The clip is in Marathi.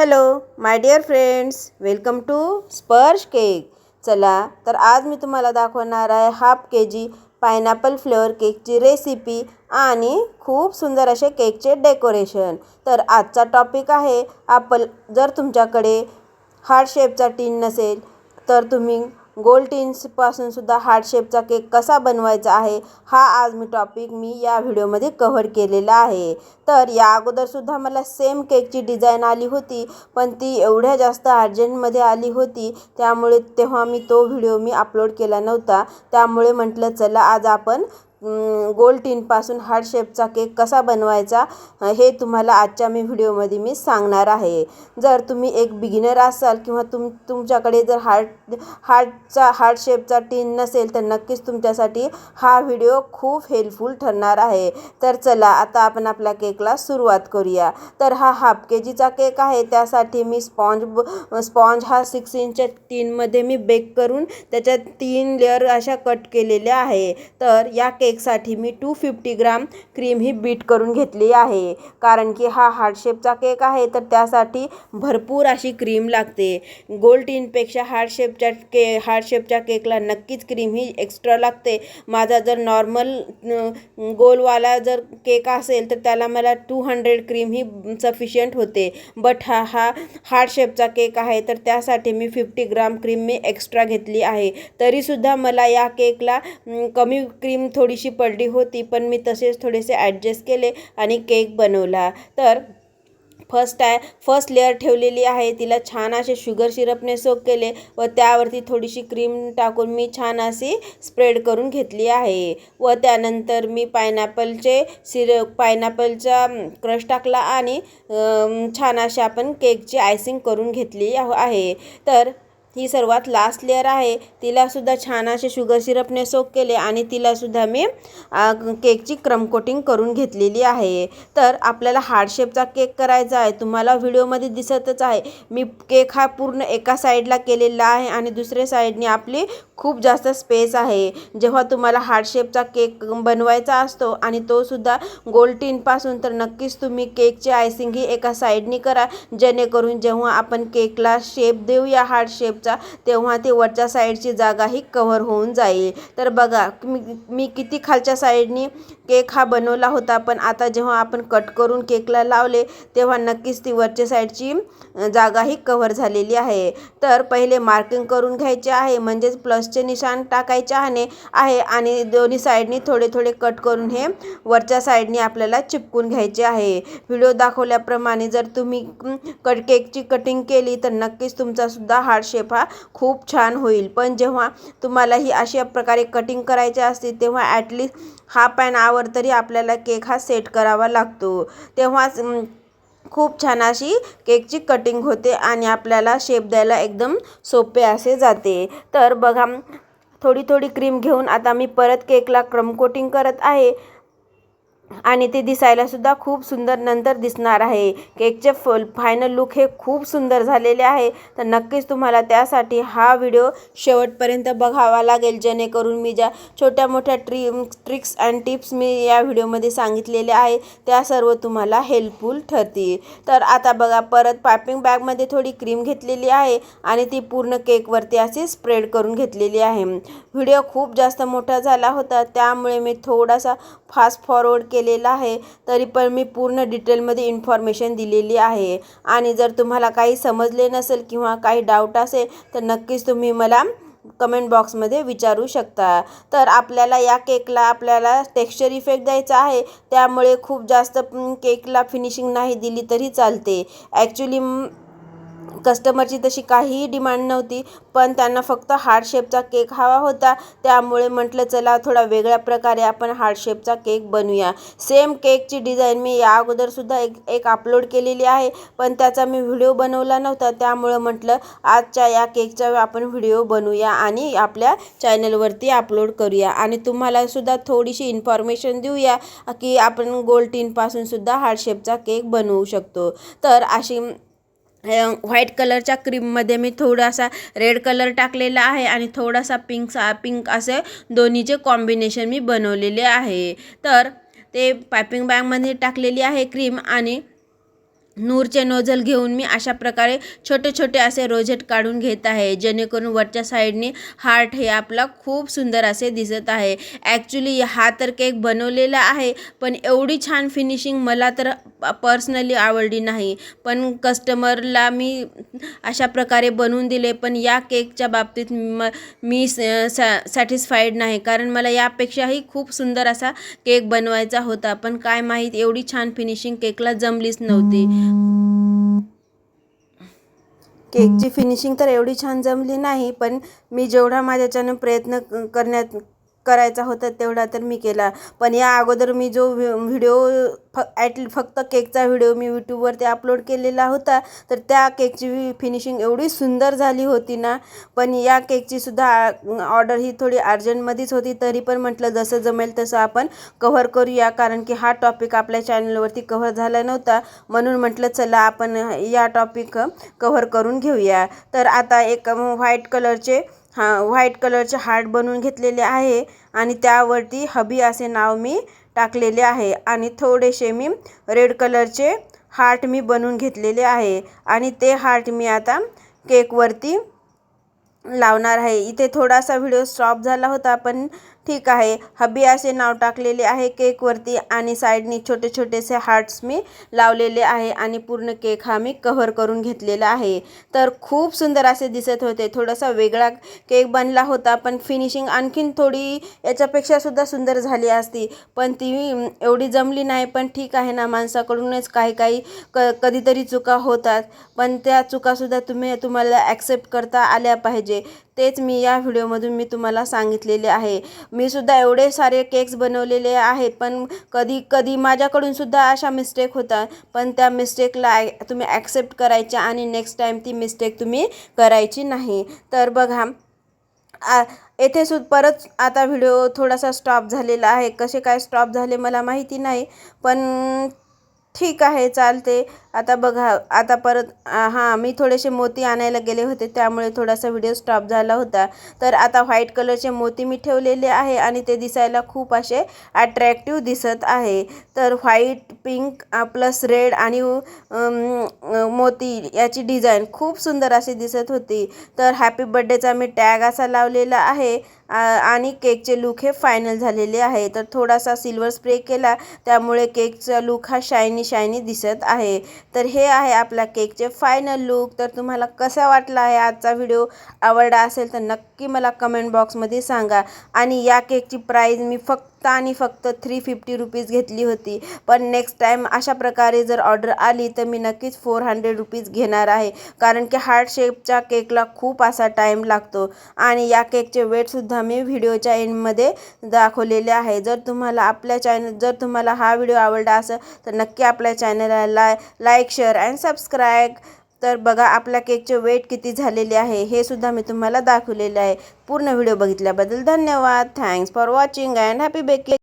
Hello my dear friends welcome to Sparsh cake चला तर आज मी तुम्हाला दाखवणार आहे half K G pineapple flavour केकची रेसिपी आणि खूप सुंदर असे केकचे डेकोरेशन तर आजचा टॉपिक आहे आपण जर तुमच्याकडे हार्ट शेपचा टीन नसेल तर तुम्ही गोल टीन्सपासून सुद्धा हार्ट शेपचा केक कसा बनवायचा आहे हा आज मी टॉपिक मी या व्हिडिओमध्ये कव्हर केलेला आहे. तर या अगोदरसुद्धा मला सेम केकची डिझाईन आली होती पण ती एवढ्या जास्त अर्जंटमध्ये आली होती त्यामुळे तेव्हा मी तो व्हिडिओ मी अपलोड केला नव्हता. त्यामुळे म्हटलं चला आज आपण गोल टीनपासून हार्ड शेपचा केक कसा बनवायचा हे तुम्हाला आजच्या मी व्हिडिओमध्ये मी सांगणार आहे. जर तुम्ही एक बिगिनर असाल किंवा तुम तुमच्याकडे जर हार्ड हार्टचा हार्ड शेपचा टीन नसेल तर नक्कीच तुमच्यासाठी हा व्हिडिओ खूप हेल्पफुल ठरणार आहे. तर चला आता आपण आपल्या केकला सुरुवात करूया. तर हा हाफ के जीचा केक आहे. त्यासाठी मी स्पॉन्ज स्पॉन्ज हा सिक्स इंचच्या टीनमध्ये मी बेक करून त्याच्यात तीन लेअर अशा कट केलेल्या आहे. तर या केक केकसाठी मी टू फिफ्टी ग्राम क्रीम ही बीट करून घेतली आहे. कारण की हा हार्डशेपचा केक आहे तर त्यासाठी भरपूर अशी क्रीम लागते. गोल्ड टीनपेक्षा हार्डशेपच्या के हार्डशेपच्या केकला नक्कीच क्रीम ही एक्स्ट्रा लागते. माझा जर नॉर्मल गोलवाला जर केक असेल तर त्याला मला टू हंड्रेड क्रीम ही सफिशियंट होते. बट हा हा हार्डशेपचा केक आहे तर त्यासाठी मी फिफ्टी ग्राम क्रीम मी एक्स्ट्रा घेतली आहे. तरीसुद्धा मला या केकला कमी क्रीम थोडी थोडीशी पडली होती पण मी तसेच थोडेसे ॲडजस्ट केले आणि केक बनवला. तर फर्स्ट आहे फर्स्ट लेअर ठेवलेली आहे. तिला छान असे शुगर सिरपने सोक केले व त्यावरती थोडीशी क्रीम टाकून मी छान अशी स्प्रेड करून घेतली आहे. व त्यानंतर मी पायनॅपलचे सिर पायनॅपलचा क्रश टाकला आणि छान अशा आपण केकची आयसिंग करून घेतली आहे. तर ही सर्वात लास्ट लेअर आहे. तिलासुद्धा छान असे शुगर सिरपने सोक केले आणि तिलासुद्धा मी केकची क्रम कोटिंग करून घेतलेली आहे. तर आपल्याला हार्डशेपचा केक करायचा आहे. तुम्हाला व्हिडिओमध्ये दिसतच आहे. मी केक हा पूर्ण एका साईडला केलेला आहे आणि दुसऱ्या साईडने आपली खूप जास्त स्पेस आहे. जेव्हा तुम्हाला हार्डशेपचा केक बनवायचा असतो आणि तो सुद्धा गोल्टीनपासून तर नक्कीच तुम्ही केकची आयसिंग ही एका साईडनी करा. जेणेकरून जेव्हा आपण केकला शेप देऊया हार्ड शेपचा तेव्हा ते वरच्या साईडची जागाही कव्हर होऊन जाईल. तर बघा मी मी किती खालच्या साईडनी केक हा बनवला होता पण आता जेव्हा आपण कट करून केकला लावले तेव्हा नक्कीच ती वरच्या साईडची जागाही कव्हर झालेली आहे. तर पहिले मार्किंग करून घ्यायचे आहे म्हणजेच प्लसचे निशाण टाकायचे आहे आहे आणि दोन्ही साईडनी थोडे थोडे कट करून हे वरच्या साईडनी आपल्याला चिपकून घ्यायचे आहे. व्हिडिओ दाखवल्याप्रमाणे जर तुम्ही कट केकची कटिंग केली तर नक्कीच तुमचासुद्धा हार्ड शेप हा खूप छान होईल. पण जेव्हा तुम्हाला ही अशा प्रकारे कटिंग करायची असते तेव्हा ॲटलिस्ट हाफ पॅन आवर तरी आपल्याला केक हा सेट करावा लागतो. तेव्हाच खूप छान अशी केकची कटिंग होते आणि आपल्याला शेप द्यायला एकदम सोपे असे जाते. तर बघा थोडी थोडी क्रीम घेऊन आता मी परत केकला क्रम कोटिंग करत आहे. आणि ते दिसायलासुद्धा खूप सुंदर नंतर दिसणार आहे. केकचे फ फायनल लुक हे खूप सुंदर झालेले आहे. तर नक्कीच तुम्हाला त्यासाठी हा व्हिडिओ शेवटपर्यंत बघावा लागेल. जेणेकरून मी ज्या छोट्या मोठ्या ट्री ट्रिक्स अँड टिप्स मी या व्हिडिओमध्ये सांगितलेल्या आहे त्या सर्व तुम्हाला हेल्पफुल ठरतील. तर आता बघा परत पायपिंग बॅगमध्ये थोडी क्रीम घेतलेली आहे आणि ती पूर्ण केकवरती अशी स्प्रेड करून घेतलेली आहे. व्हिडिओ खूप जास्त मोठा झाला होता त्यामुळे मी थोडासा फास्ट फॉरवर्ड के केलेला आहे तरी पण मी पूर्ण डिटेलमध्ये इन्फॉर्मेशन दिलेली आहे. आणि जर तुम्हाला काही समजले नसेल किंवा काही डाऊट असेल तर नक्कीच तुम्ही मला कमेंट बॉक्समध्ये विचारू शकता. तर आपल्याला या केकला आपल्याला टेक्स्चर इफेक्ट द्यायचा आहे. त्यामुळे खूप जास्त केकला फिनिशिंग नाही दिली तरी चालते. ॲक्च्युली कस्टमरची तशी काहीही डिमांड नव्हती पण त्यांना फक्त हार्ट शेपचा केक हवा होता. त्यामुळे म्हटलं चला थोडा वेगळ्या प्रकारे आपण हार्ट शेपचा केक बनवूया. सेम केकची डिझाईन मी या अगोदरसुद्धा एक एक अपलोड केलेली आहे पण त्याचा मी व्हिडिओ बनवला नव्हता. त्यामुळं म्हटलं आजच्या या केकचा आपण व्हिडिओ बनवूया आणि आपल्या चॅनलवरती अपलोड करूया. आणि तुम्हालासुद्धा थोडीशी इन्फॉर्मेशन देऊया की आपण गोल्ड टीनपासूनसुद्धा हार्ट शेपचा केक बनवू शकतो. तर अशी व्हाईट कलरच्या क्रीममध्ये मी थोडासा रेड कलर टाकलेला आहे आणि थोडासा पिंक सा पिंक असे दोन्हीचे कॉम्बिनेशन मी बनवलेले आहे. तर ते पायपिंग बॅगमध्ये टाकलेली आहे क्रीम आणि नूरचे नोझल घेऊन मी अशा प्रकारे छोटे छोटे असे रोजेट काढून घेत आहे. जेणेकरून वरच्या साईडने हार्ट हे आपला खूप सुंदर असे दिसत आहे. ॲक्च्युली हा तर केक बनवलेला आहे पण एवढी छान फिनिशिंग मला तर पर्सनली आवडली नाही. पण कस्टमरला मी अशा प्रकारे बनवून दिले पण या केकच्या बाबतीत म मी सॅ सॅटिस्फाईड नाही. कारण मला यापेक्षाही खूप सुंदर असा केक बनवायचा होता पण काय माहीत एवढी छान फिनिशिंग केकला जमलीच नव्हती. केकची फिनिशिंग तर एवढी छान जमली नाही पण मी जेवढा माझ्याच्यानं प्रयत्न करण्यात करायचा होता तेवढा तर मी केला. पण या अगोदर मी जो व्हि व्हिडिओ फ ॲट फक्त केकचा व्हिडिओ मी यूट्यूबवरती अपलोड केलेला होता तर त्या केकची फिनिशिंग एवढी सुंदर झाली होती ना. पण या केकची सुद्धा ऑर्डर ही थोडी अर्जंटमध्येच होती तरी पण म्हटलं जसं जमेल तसं आपण कव्हर करूया कारण की हा टॉपिक आपल्या चॅनलवरती कव्हर झाला नव्हता. म्हणून म्हटलं चला आपण या टॉपिक कव्हर करून घेऊया. तर आता एक व्हाईट कलरचे हा व्हाईट कलरचे हार्ट बनवून घेतलेले आहे आणि त्यावरती हबी असे नाव मी टाकलेले आहे आणि थोडेसे मी रेड कलरचे हार्ट मी बनवून घेतलेले आहे आणि ते हार्ट मी आता केकवरती लावणार आहे. इथे थोडासा व्हिडिओ स्टॉप झाला होता पण ठीक आहे. हबी असे नाव टाकलेले आहे केकवरती आणि साईडनी छोटे छोटेसे हार्ट्स मी लावलेले आहे आणि पूर्ण केक हा मी कव्हर करून घेतलेला आहे. तर खूप सुंदर असे दिसत होते. थोडासा वेगळा केक बनला होता पण फिनिशिंग आणखीन थोडी याच्यापेक्षासुद्धा सुंदर झाली असती. पण ती एवढी जमली नाही पण ठीक आहे ना माणसाकडूनच काही काही क कधीतरी चुका होतात. पण त्या चुकासुद्धा तुम्ही तुम्हाला ॲक्सेप्ट करता आल्या पाहिजे. तेच मी या व्हिडिओमधून मी तुम्हाला सांगितलेले आहे. मी सुद्धा एवढे सारे केक्स बनवलेले आहेत पण कधी कधी माझ्याकडून सुद्धा अशा मिस्टेक होतात. पण त्या मिस्टेकला तुम्ही ॲक्सेप्ट करायच्या आणि नेक्स्ट टाईम ती मिस्टेक तुम्ही करायची नाही. तर बघा आ येथे सुद्धा परत आता व्हिडिओ थोडासा स्टॉप झालेला आहे. कसे काय स्टॉप झाले मला माहिती नाही पण ठीक आहे चालते आता बघा आता परत हां मी थोडेसे मोती आणायला गेले होते त्यामुळे थोडासा व्हिडिओ स्टॉप झाला होता. तर आता व्हाईट कलरचे मोती मी ठेवलेले आहे आणि ते दिसायला खूप असे अट्रॅक्टिव्ह दिसत आहे. तर व्हाईट पिंक प्लस रेड आणि मोती याची डिझाईन खूप सुंदर अशी दिसत होती. तर हॅपी बड्डेचा मी टॅग असा लावलेला आहे. आणि केकचे लुक हे फायनल झालेले आहे. तर थोडासा सिल्वर स्प्रे केला त्यामुळे केकचा लुक हा शायनी शायनी दिसत आहे. तर हे आहे आपला केकचे फायनल लुक तर तुम्हाला कसा वाटला आहे आजचा व्हिडिओ आवडला असेल तर नक्की मला कमेंट बॉक्समध्ये सांगा. आणि या केकची प्राईज मी फक्त फक्त आणि फक्त थ्री फिफ्टी रुपीज घेतली होती. पण नेक्स्ट टाईम अशा प्रकारे जर ऑर्डर आली तर मी नक्कीच फोर हंड्रेड रुपीज घेणार आहे. कारण की हार्ट शेपच्या केकला खूप असा टाईम लागतो. आणि या केकचे वेटसुद्धा मी व्हिडिओच्या एंडमध्ये दाखवलेले आहे. जर तुम्हाला आपल्या चॅनल जर तुम्हाला हा व्हिडिओ आवडला असेल तर नक्की आपल्या चॅनलला लाय लाईक शेअर अँड सबस्क्राईब तर बघा आपल्या केकचे वेट किती झालेले आहे हे सुद्धा मी तुम्हाला दाखवलेले आहे. पूर्ण व्हिडिओ बघितल्याबद्दल धन्यवाद. Thanks for watching and happy baking